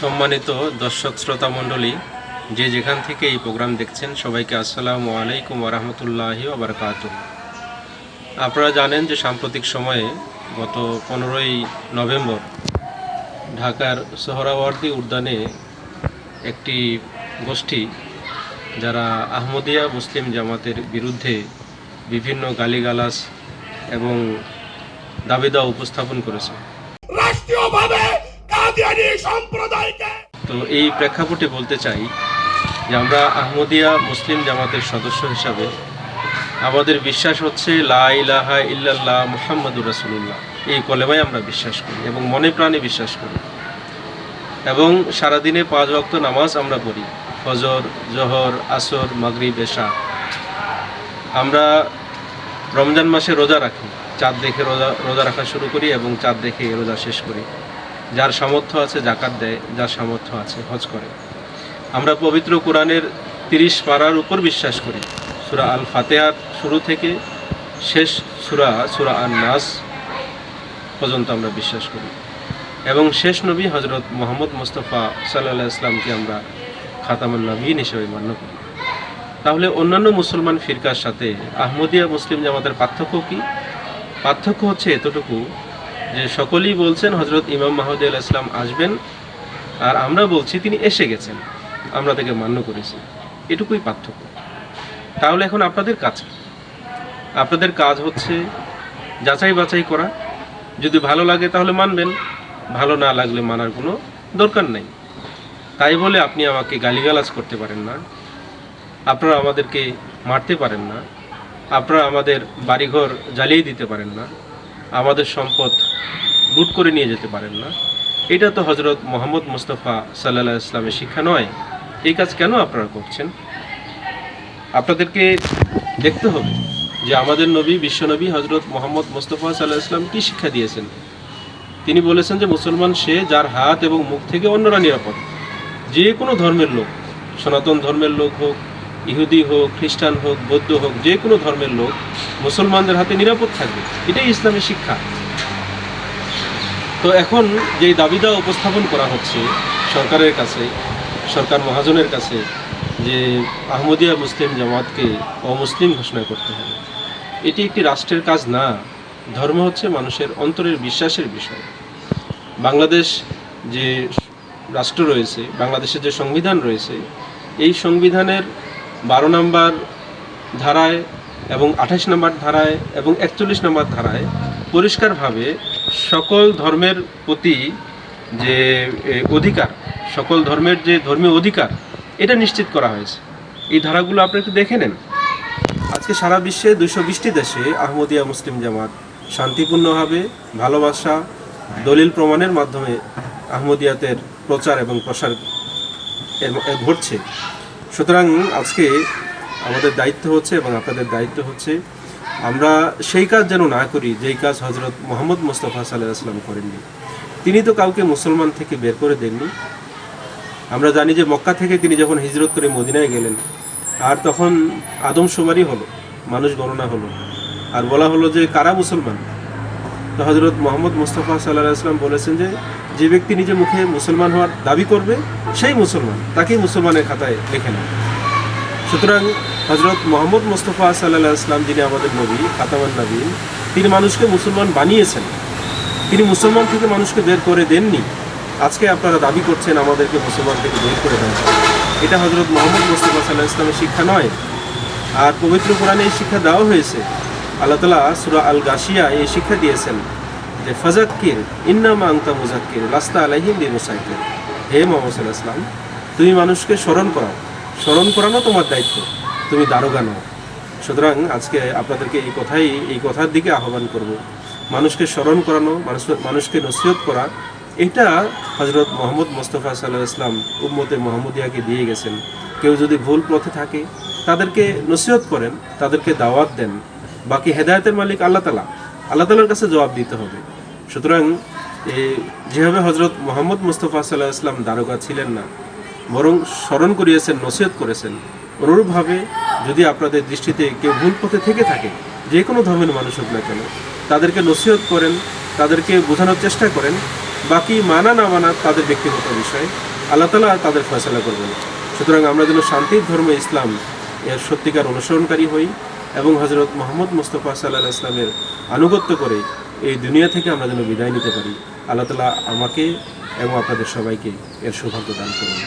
সম্মানিত দর্শক শ্রোতা মণ্ডলী, যে যেখান থেকে এই প্রোগ্রাম দেখছেন, সবাইকে আসসালামু আলাইকুম ওরহমতুল্লাহি ওবরকাত আপনারা জানেন যে সাম্প্রতিক সময়ে গত পনেরোই নভেম্বর ঢাকার সোহরাওয়ার্দী উদ্যানে একটি গোষ্ঠী, যারা আহমদিয়া মুসলিম জামাতের বিরুদ্ধে বিভিন্ন গালিগালাস এবং দাবিদা উপস্থাপন করেছে। রাষ্ট্রীয়ভাবে তো এই প্রেক্ষাপটে বলতে চাই যে আমরা আহমদিয়া মুসলিম জামাতের সদস্য হিসাবে আমাদের বিশ্বাস হচ্ছে লা ইলাহা ইল্লাল্লাহ মুহাম্মাদুর রাসূলুল্লাহ। এই কলেমায় আমরা বিশ্বাস করি এবং মনে প্রাণে বিশ্বাস করি। এবং সারাদিনে পাঁচ ওয়াক্ত নামাজ আমরা পড়ি, ফজর, জহর, আসর, মাগরিব, এশা। আমরা রমজান মাসে রোজা রাখি, চাঁদ দেখে রোজা রোজা রাখা শুরু করি এবং চাঁদ দেখে রোজা শেষ করি। যার সামর্থ্য আছে জাকাত দেয়, যার সামর্থ্য আছে হজ করে। আমরা পবিত্র কোরআনের তিরিশ পাড়ার উপর বিশ্বাস করি। সুরা আল ফাতেহার শুরু থেকে শেষ সুরা সুরা আল নাস পর্যন্ত আমরা বিশ্বাস করি। এবং শেষ নবী হজরত মোহাম্মদ মুস্তফা সাল্লাহ ইসলামকে আমরা খাতামুল নবীন হিসেবে মান্য করি। তাহলে অন্যান্য মুসলমান ফিরকার সাথে আহমদিয়া মুসলিম জামাতের পার্থক্য কি? পার্থক্য হচ্ছে এতটুকু যে সকলেই বলছেন হজরত ইমাম মাহদি আল ইসলাম আসবেন, আর আমরা বলছি তিনি এসে গেছেন। আমরা তাকে মান্য করেছি। এটুকুই পার্থক্য। তাহলে এখন আপনাদের কাজ আপনাদের কাজ হচ্ছে যাচাই বাছাই করা। যদি ভালো লাগে তাহলে মানবেন, ভালো না লাগলে মানার কোনো দরকার নেই। তাই বলে আপনি আমাকে গালিগালাজ করতে পারেন না। আপনারা আমাদেরকে মারতে পারেন না। আপনারা আমাদের বাড়িঘর জ্বালিয়ে দিতে পারেন না। আমাদের সম্পদ লুট করে নিয়ে যেতে পারেন না। এটা তো হজরত মোহাম্মদ মুস্তফা সাল্লাহ ইসলামের শিক্ষা নয়। এই কাজ কেন আপনারা করছেন? আপনাদেরকে দেখতে হবে যে আমাদের নবী বিশ্বনবী হজরত মোহাম্মদ মুস্তফা সাল্লাহ ইসলাম কী শিক্ষা দিয়েছেন। তিনি বলেছেন যে মুসলমান সে যার হাত এবং মুখ থেকে অন্যরা নিরাপদ। যে কোনো ধর্মের লোক, সনাতন ধর্মের লোক হোক, ইহুদি হোক, খ্রিস্টান হোক, বৌদ্ধ হোক, যে কোনো ধর্মের লোক মুসলমানদের হাতে নিরাপদ থাকবে। এটাই ইসলামের শিক্ষা। তো এখন যেই দাবিদা উপস্থাপন করা হচ্ছে সরকারের কাছে, সরকার মহাজনের কাছে, যে আহমদিয়া মুসলিম জামাতকে অমুসলিম ঘোষণা করতে হবে, এটি একটি রাষ্ট্রের কাজ না। ধর্ম হচ্ছে মানুষের অন্তরের বিশ্বাসের বিষয়। বাংলাদেশ যে রাষ্ট্র রয়েছে, বাংলাদেশের যে সংবিধান রয়েছে, এই সংবিধানের বারো নম্বর ধারায় এবং আঠাশ নম্বর ধারায় এবং একচল্লিশ নম্বর ধারায় পরিষ্কারভাবে সকল ধর্মের প্রতি যে অধিকার, সকল ধর্মের যে ধর্মীয় অধিকার, এটা নিশ্চিত করা হয়েছে। এই ধারাগুলো আপনি একটু দেখে নেন। আজকে সারা বিশ্বে দুইশো বিশটি দেশে আহমদিয়া মুসলিম জামাত শান্তিপূর্ণভাবে ভালোবাসা, দলিল প্রমাণের মাধ্যমে আহমদিয়াতের প্রচার এবং প্রসার ঘটছে। সুতরাং আজকে আমাদের দায়িত্ব হচ্ছে এবং আপনাদের দায়িত্ব হচ্ছে আমরা সেই কাজ যেন না করি, যেই কাজ হজরত মোহাম্মদ মুস্তফা সাল্লাহ আসলাম করেননি। তিনি তো কাউকে মুসলমান থেকে বের করে দেননি। আমরা জানি যে মক্কা থেকে তিনি যখন হিজরত করে মদিনায় গেলেন, আর তখন আদমশুমারি হলো, মানুষ গণনা হলো। আর বলা হলো যে, কারা মুসলমান? তো হজরত মোহাম্মদ মুস্তফা সাল্লাহ আসলাম বলেছেন যে যে ব্যক্তি নিজে মুখে মুসলমান হওয়ার দাবি করবে, সেই মুসলমান, তাকেই মুসলমানের খাতায় লিখে নেয়। সুতরাং হজরত মোহাম্মদ মুস্তফা সাল্লাহ ইসলাম যিনি আমাদের নবী, খাতামান নবীন তিনি মানুষকে মুসলমান বানিয়েছেন। তিনি মুসলমান থেকে মানুষকে বের করে দেননি। আজকে আপনারা দাবি করছেন, আমাদেরকে মুসলমান থেকে বের করে দেন। এটা হজরত মোহাম্মদ মুস্তফা সাল্লাহ ইসলামের শিক্ষা নয়। আর পবিত্র কোরআনে এই শিক্ষা দেওয়া হয়েছে। আল্লাহ তালা সুরা আল গাশিয়া এই শিক্ষা দিয়েছেন যে ফাজাক্কির ইন্নামা আংতা মুজাক্কির লাস্তা আলাইহিম বি মুসাইকির হে মোহাম্মদ সাল্লাহ ইসলাম তুমি মানুষকে স্মরণ করাও। স্মরণ করানো তোমার দায়িত্ব। তুমি দারোগা নও। সুতরাং আজকে আপনাদেরকে এই কথাই, এই কথার দিকে আহ্বান করব। মানুষকে স্মরণ করানো, মানুষ, মানুষকে নসিহত করা, এটা হজরত মোহাম্মদ মোস্তফা সাল্লাহ ইসলাম উম্মতে মোহাম্মদিয়াকে দিয়ে গেছেন। কেউ যদি ভুল পথে থাকে, তাদেরকে নসিহত করেন, তাদেরকে দাওয়াত দেন। বাকি হেদায়তের মালিক আল্লাহ তালা আল্লাহ তালার কাছে জবাব দিতে হবে। সুতরাং যেভাবে হজরত মোহাম্মদ মুস্তফা সাল্লাহ ইসলাম দারোগা ছিলেন না বরং স্মরণ করিয়েছেন, নসিহত করেছেন। অনুরূপভাবে যদি আপনাদের দৃষ্টিতে কেউ ভুল পথে থেকে থাকে, যে কোনো ধর্মের মানুষ হোক না কেন, তাদেরকে নসিহত করেন, তাদেরকে বোঝানোর চেষ্টা করেন, বাকি মানা না মানা তাদের ব্যক্তিগত বিষয়, আল্লাহ তালা তাদের ফয়সলা করবেন। সুতরাং আমরা যেন শান্তির ধর্ম ইসলাম এর সত্যিকার অনুসরণকারী হই এবং হজরত মোহাম্মদ মুস্তফা সাল্লাহ ইসলামের আনুগত্য করে এই দুনিয়া থেকে আমরা যেন বিদায় নিতে পারি। আল্লাহ তালা আমাকে এবং আপনাদের সবাইকে এর সৌভাগ্য দান করুন।